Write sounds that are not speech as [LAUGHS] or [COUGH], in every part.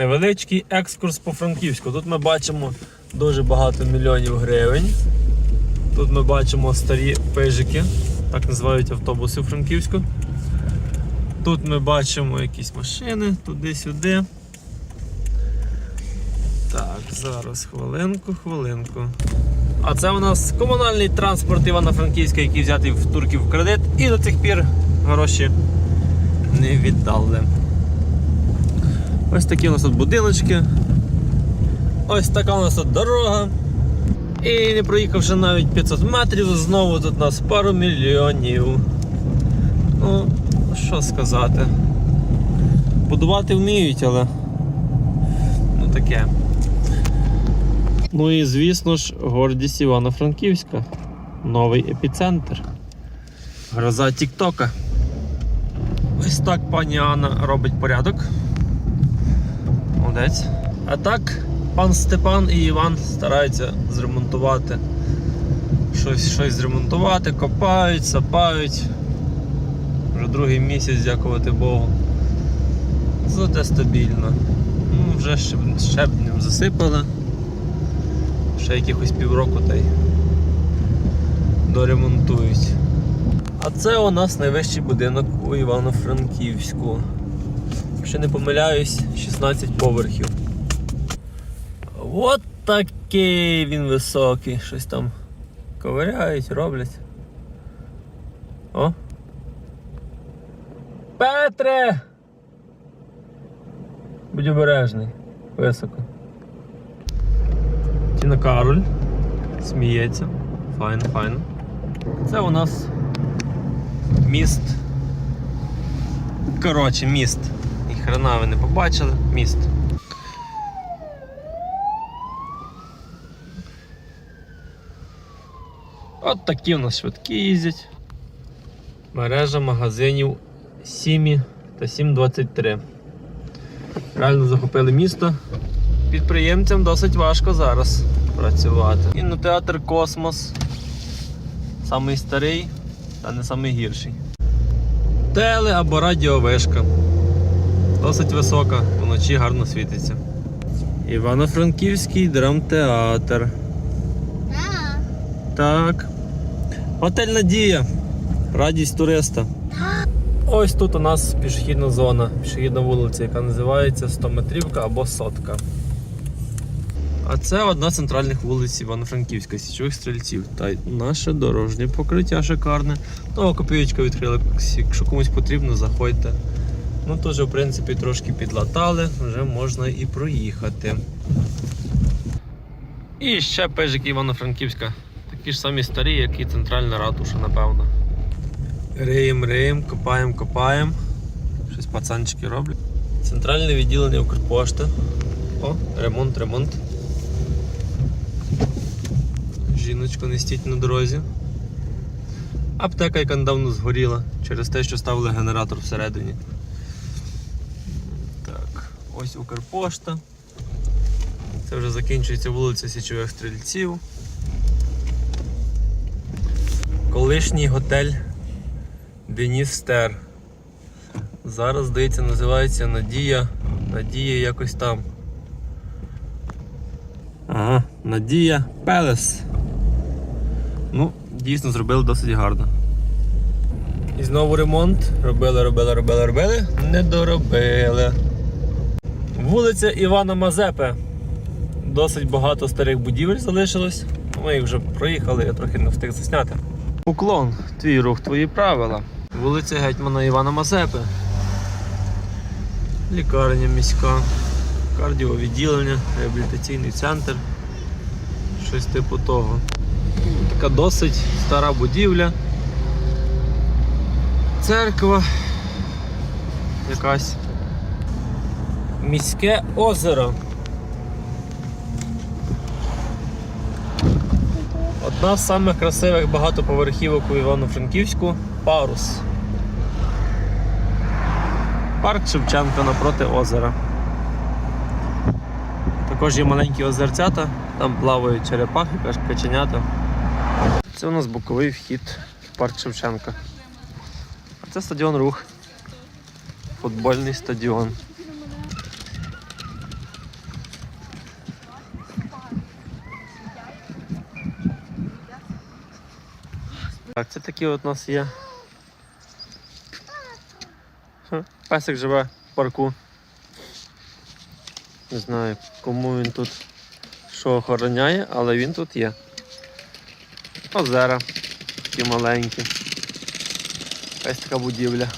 Невеличкий екскурс по Франківську. Тут ми бачимо дуже багато мільйонів гривень. Тут ми бачимо старі пижики, так називають автобуси у Франківську. Тут ми бачимо якісь машини туди-сюди. Так, зараз хвилинку, хвилинку. А це у нас комунальний транспорт Івано-Франківська, який взятий в турків в кредит і до цих пір гроші не віддали. Ось такі у нас тут будиночки. Ось така у нас тут дорога. І не проїхавши навіть 500 метрів, знову тут у нас пару мільйонів. Ну, що сказати. Будувати вміють, але. Ну таке. Ну і звісно ж, гордість Івано-Франківська. Новий епіцентр. Гроза Тіктока. Ось так пані Анна робить порядок. Молодець. А так, пан Степан і Іван стараються зремонтувати. Щось, щось зремонтувати, копають, сапають. Вже другий місяць, дякувати Богу. Зате стабільно. Ну, вже щеб- щебнем засипали. Ще якихось півроку та й доремонтують. А це у нас найвищий будинок у Івано-Франківську. Якщо не помиляюсь, 16 поверхів. От такий він високий. Щось там ковиряють, роблять. О. Петре! Будь обережний. Високо. Тіна Кароль. Сміється. Файно, файно. Це у нас міст. Коротше, міст. Хрена ви не побачили. Міст. От такі у нас швидкі їздять. Мережа магазинів Сімі та 723. Реально захопили місто. Підприємцям досить важко зараз працювати. Кінотеатр Космос. Самий старий, та не самий гірший. Теле або радіовишка. Досить висока, вночі гарно світиться. Івано-Франківський драмтеатр. Так. Готель Надія. Радість туриста. Ось тут у нас пішохідна зона, пішохідна вулиця, яка називається 100-метрівка або сотка. А це одна з центральних вулиць Івано-Франківська, січових стрільців. Та й наше дорожнє покриття шикарне. Ну, копійочка відкрили, якщо комусь потрібно, заходьте. Ну, теж, в принципі, трошки підлатали, вже можна і проїхати. І ще пежики Івано-Франківська. Такі ж самі старі, як і центральна ратуша, напевно. Риєм, риєм, копаємо, копаємо. Щось пацанчики роблять. Центральне відділення Укрпошти. О, ремонт, ремонт. Жіночка не стіть на дорозі. Аптека, яка недавно згоріла через те, що ставили генератор всередині. Ось Укрпошта. Це вже закінчується вулиця Січових Стрільців. Колишній готель Деніс Стер. Зараз, здається, називається Надія. Надія якось там. Ага, Надія Пелес. Ну, дійсно зробили досить гарно. І знову ремонт. Робили, робили, робили, робили. Не доробили. Вулиця Івана Мазепи. Досить багато старих будівель залишилось. Ми їх вже проїхали, я трохи не встиг засняти. Уклон, твій рух, твої правила. Вулиця Гетьмана Івана Мазепи. Лікарня міська, кардіовідділення, реабілітаційний центр. Щось типу того. Така досить стара будівля. Церква. Якась. Міське озеро. Одна з самих красивих багатоповерхівок у Івано-Франківську парус. Парк Шевченка напроти озера. Також є маленькі озерцята, там плавають черепахи, каченята. Це у нас боковий вхід в парк Шевченка. А це стадіон рух. Футбольний стадіон. Так, це такі от у нас є. Песик живе в парку. Не знаю, кому він тут що охороняє, але він тут є. Озера такі маленькі. Якась така будівля.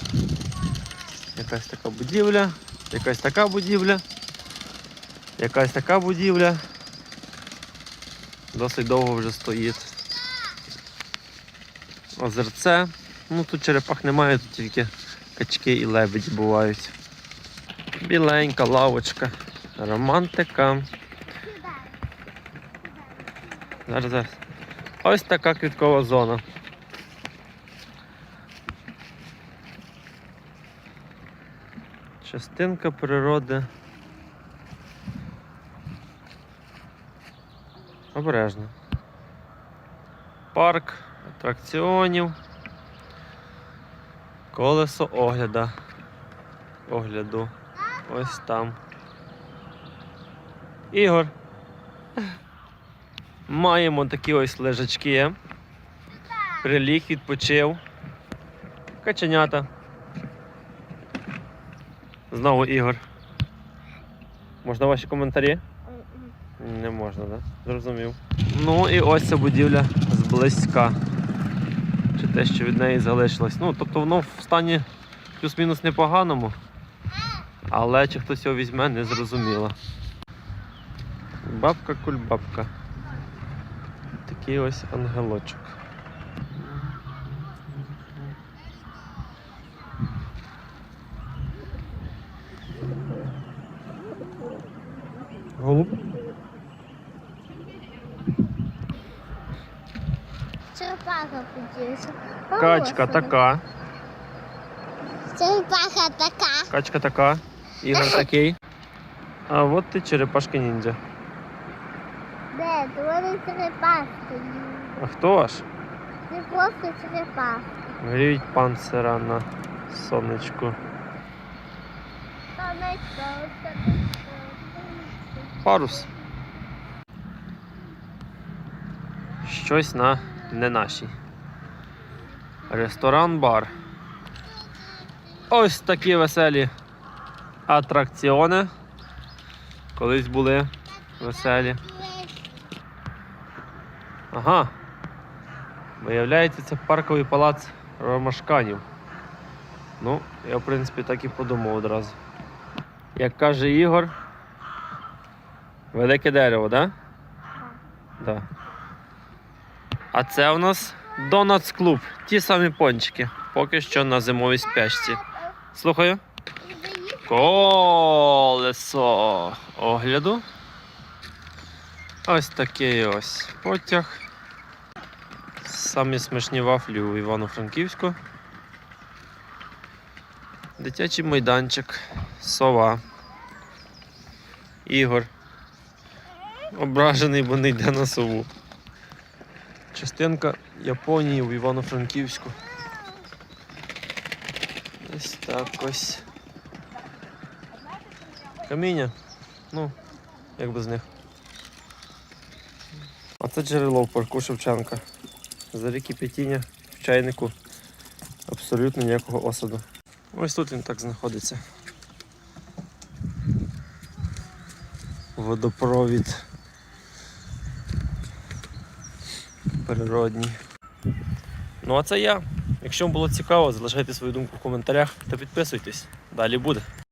Якась така будівля, якась така будівля, якась така будівля. Досить довго вже стоїть. Озерце. Ну тут черепах немає, тут тільки качки і лебеді бувають. Біленька лавочка. Романтика. Зараз. Ось така квіткова зона. Частинка природи. Обережно. Парк атракціонів. Колесо огляда. Огляду. Ось там. Ігор. Маємо такі ось лежачки. Приліг, відпочив. Каченята. Знову Ігор. Можна ваші коментарі? Не можна, так? Да? Зрозумів. Ну і ось ця будівля зблизька. Чи те, що від неї залишилось. Ну, тобто воно в стані плюс-мінус непоганому. Але чи хтось його візьме, не зрозуміло. Бабка кульбабка. Такий ось ангелочок. Голуб. Черепаха поділася. Качка така. Черепаха така. Качка така. Ігор [LAUGHS] такий. А от ти черепашка ніндзя. Де? Вони черепашки. А хто ж? Не просто черепашки. Гріють панцира на сонечку. Сонечко, Парус. Щось на не нашій. Ресторан-бар. Ось такі веселі атракціони. Колись були веселі. Ага. Виявляється, це парковий палац ромашканів. Ну, я в принципі так і подумав одразу. Як каже Ігор, велике дерево, так? Да? Да. А це у нас Donuts Club. Ті самі пончики. Поки що на зимовій спячці. Слухаю. Колесо огляду. Ось такий ось потяг. Самі смішні вафлі у Івано-Франківську. Дитячий майданчик, сова. Ігор. Ображений, бо не йде на сову. Частинка Японії в Івано-Франківську. Ось так ось. Каміння. Ну, як без них. А це джерело в парку Шевченка. За ріки Петіння в чайнику абсолютно ніякого осаду. Ось тут він так знаходиться. Водопровід. Природній. Ну а це я. Якщо вам було цікаво, залишайте свою думку в коментарях та підписуйтесь. Далі буде.